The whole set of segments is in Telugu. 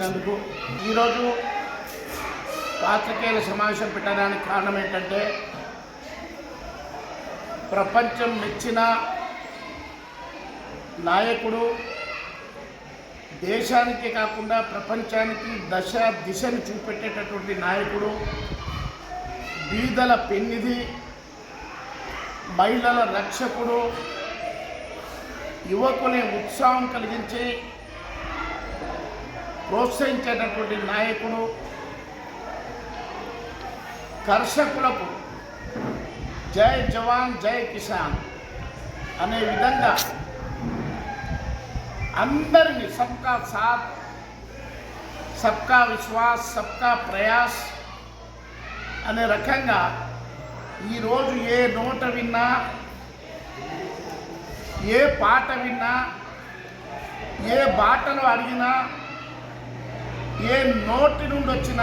ఇచ్చినందుకు ఈరోజు పాత్రికేయుల సమావేశం పెట్టడానికి కారణం ఏంటంటే ప్రపంచం మెచ్చిన నాయకుడు దేశానికే కాకుండా ప్రపంచానికి దశ దిశను చూపెట్టేటటువంటి నాయకుడు బీదల పెన్నిధి మహిళల రక్షకుడు యువకుని ఉత్సాహం కలిగించి ప్రోత్సహించేటటువంటి నాయకుడు కర్షకులకు జై జవాన్ జై కిసాన్ అనే విధంగా అందరినీ సబ్కా సాత్ సబ్కా విశ్వాస్ సబ్కా ప్రయాస్ అనే రకంగా ఈరోజు ఏ నోట విన్నా ఏ పాట విన్నా ఏ బాటలు అడిగినా నోటి నుండి వచ్చిన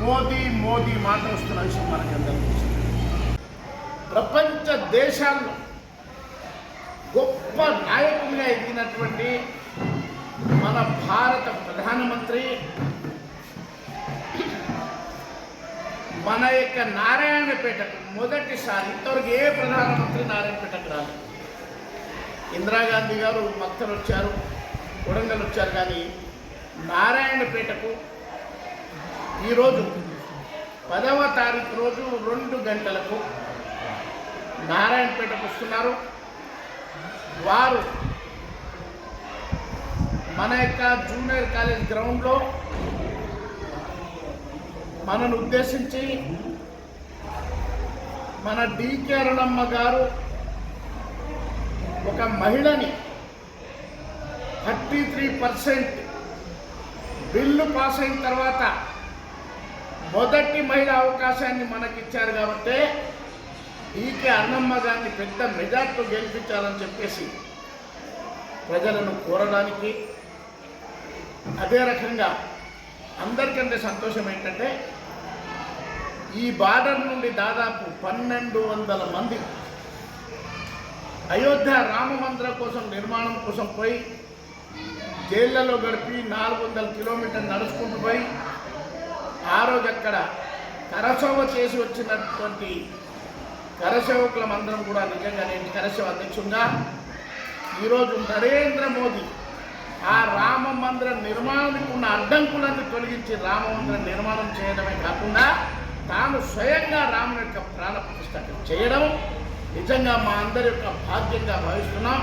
మోదీ మోదీ మాట వస్తున్న విషయం మనకి అందరికీ ప్రపంచ దేశాల్లో గొప్ప నాయకుడిగా ఎదిగినటువంటి మన భారత ప్రధానమంత్రి మన యొక్క నారాయణపేటకు మొదటిసారి ఇంతవరకు ఏ ప్రధానమంత్రి నారాయణపేటకు రాలేదు. ఇందిరాగాంధీ గారు మక్తలు వచ్చారు కొడంగల్ వచ్చారు కానీ నారాయణపేటకు ఈరోజు పదవ తారీఖు రోజు రెండు గంటలకు నారాయణపేటకు వస్తున్నారు. వారు మన యొక్క జూనియర్ కాలేజ్ గ్రౌండ్లో మనను ఉద్దేశించి మన డికే అరుణమ్మ గారు ఒక మహిళని thirty three percent bill pass అయిన తర్వాత మొదటి మహిళ అవకాశాన్ని మనకిచ్చారు కాబట్టి ఈకే అన్నమ్మ గారిని పెద్ద మెజార్టీ గెలిపించాలని చెప్పేసి ప్రజలను కోరడానికి అదే రకంగా అందరికంటే సంతోషం ఏంటంటే ఈ బార్డర్ నుండి దాదాపు పన్నెండు వందల మంది అయోధ్య రామ మందిరం కోసం నిర్మాణం కోసం పోయి జైళ్ళలో గడిపి నాలుగు వందల కిలోమీటర్ నడుచుకుంటూ పోయి ఆ రోజు అక్కడ కరసేవ చేసి వచ్చినటువంటి కరసేవకులం అందరం కూడా నిజంగా నేను కరసేవ అధ్యక్షుడుగా ఈరోజు నరేంద్ర మోదీ ఆ రామ మందిర నిర్మాణానికి ఉన్న అడ్డంకులను తొలగించి రామ మందిర నిర్మాణం చేయడమే కాకుండా తాను స్వయంగా రాముని యొక్క ప్రాణ ప్రతిష్ట చేయడం నిజంగా మా అందరి యొక్క భాగ్యంగా భావిస్తున్నాం.